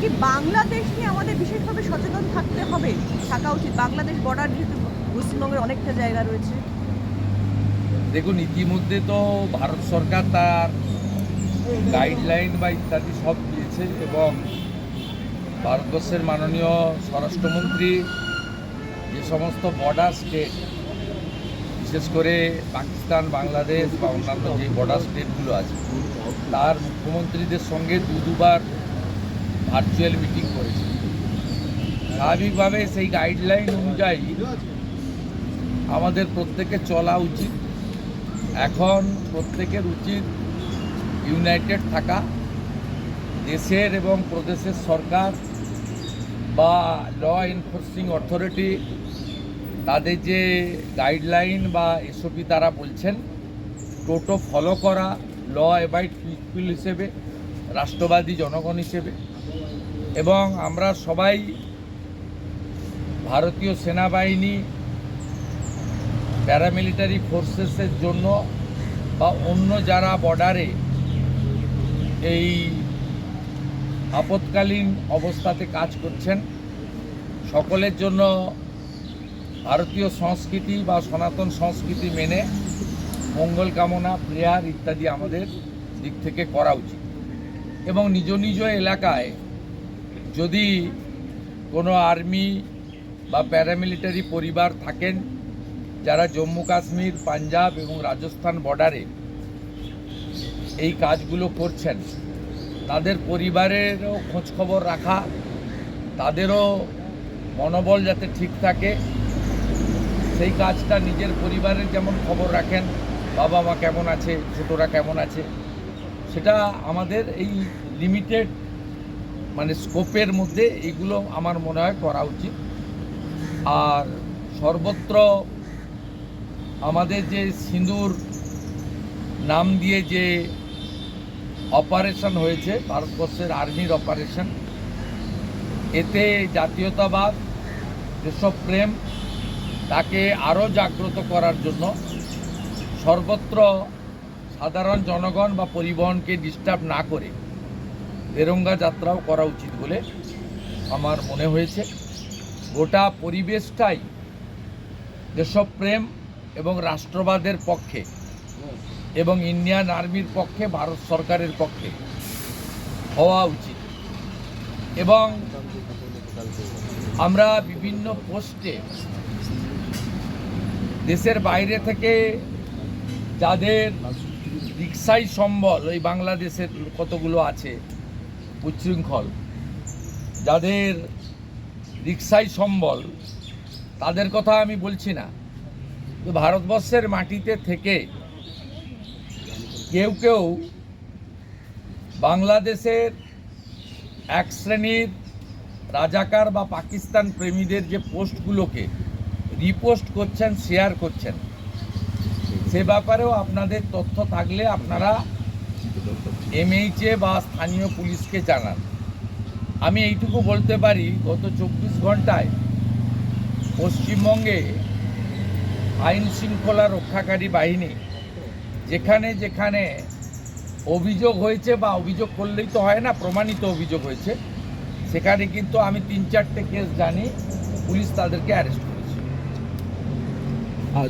কি বাংলাদেশ নিয়ে আমাদের বিশেষভাবে সচেতন থাকতে হবে? থাকা উচিত। বাংলাদেশ বর্ডার যেহেতু পশ্চিমবঙ্গের অনেকটা জায়গা রয়েছে। দেখুন, ইতিমধ্যে তো ভারত সরকার তার গাইডলাইন বা ইত্যাদি সব দিয়েছে এবং ভারতবর্ষের মাননীয় স্বরাষ্ট্রমন্ত্রী যে সমস্ত বর্ডার স্টেট বিশেষ করে পাকিস্তান, বাংলাদেশ বা অন্যান্য যে বর্ডার স্টেটগুলো আছে, তার মুখ্যমন্ত্রীদের সঙ্গে দু দুবার ভার্চুয়াল মিটিং করেছে। স্বাভাবিকভাবে সেই গাইডলাইন অনুযায়ী আমাদের প্রত্যেকে চলা উচিত। এখন প্রত্যেকের উচিত ইউনাইটেড থাকা। দেশের এবং প্রদেশের সরকার বা ল এনফোর্সিং অথরিটি তাদের যে গাইডলাইন বা এসওপি তারা বলছেন টোটো ফলো করা ল অ্যাবাইড পিপুল হিসেবে। রাষ্ট্রবাদী জনগণ হিসেবে এবং আমরা সবাই ভারতীয় সেনাবাহিনী প্যারামিলিটারি ফোর্সেসের জন্য বা অন্য যারা বর্ডারে এই আপৎকালীন অবস্থাতে কাজ করছেন, সকলের জন্য ভারতীয় সংস্কৃতি বা সনাতন সংস্কৃতি মেনে মঙ্গল কামনা, প্রেয়ার ইত্যাদি আমাদের দিক থেকে করা উচিত। এবং নিজ নিজ এলাকায় যদি কোনো আর্মি বা প্যারামিলিটারি পরিবার থাকেন, যারা জম্মু কাশ্মীর, পাঞ্জাব এবং রাজস্থান বর্ডারে এই কাজগুলো করছেন, তাদের পরিবারেরও খোঁজখবর রাখা, তাদেরও মনোবল যাতে ঠিক থাকে, সেই কাজটা নিজের পরিবারের যেমন খবর রাখেন, বাবা মা কেমন আছে, ছোটরা কেমন আছে সেটা আমাদের এই লিমিটেড মানে স্কোপের মধ্যে এগুলো আমার মনে হয় করা উচিত। আর সর্বত্র আমাদের যে সিঁদুর নাম দিয়ে যে অপারেশন হয়েছে, ভারতবর্ষের আর্মির অপারেশন এতে জাতীয়তাবাদ, দেশপ্রেম, তাকে আরও জাগ্রত করার জন্য সর্বত্র সাধারণ জনগণ বা পরিবহনকে ডিস্টার্ব না করে তেরঙ্গা যাত্রাও করা উচিত বলে আমার মনে হয়েছে। গোটা পরিবেশটাই দেশপ্রেম এবং রাষ্ট্রবাদের পক্ষে এবং ইন্ডিয়ান আর্মির পক্ষে, ভারত সরকারের পক্ষে হওয়া উচিত। এবং আমরা বিভিন্ন পোস্টে দেশের বাইরে থেকে যাদের রিক্সাই সম্বল ওই বাংলাদেশের কতগুলো আছে? উচ্ছৃঙ্খল। যাদের রিক্সাই সম্বল, তাদের কথা আমি বলছি না। ভারতবর্ষের মাটিতে থেকে কেউ কেউ বাংলাদেশের এক শ্রেণির রাজাকার বা পাকিস্তান প্রেমীদের যে পোস্টগুলোকে রিপোস্ট করছেন, শেয়ার করছেন সে ব্যাপারেও আপনাদের তথ্য থাকলে আপনারা এমএইচএ বা স্থানীয় পুলিশকে জানান। আমি এইটুকু বলতে পারি, গত চব্বিশ ঘন্টায় পশ্চিমবঙ্গে আইন শৃঙ্খলা রক্ষাকারী বাহিনী যেখানে যেখানে অভিযোগ হয়েছে বা অভিযোগ করলেই তো হয় না, প্রমাণিত অভিযোগ হয়েছে, সেখানে কিন্তু আমি তিন চারটে কেস জানি, পুলিশ তাদেরকে অ্যারেস্ট করেছে। আর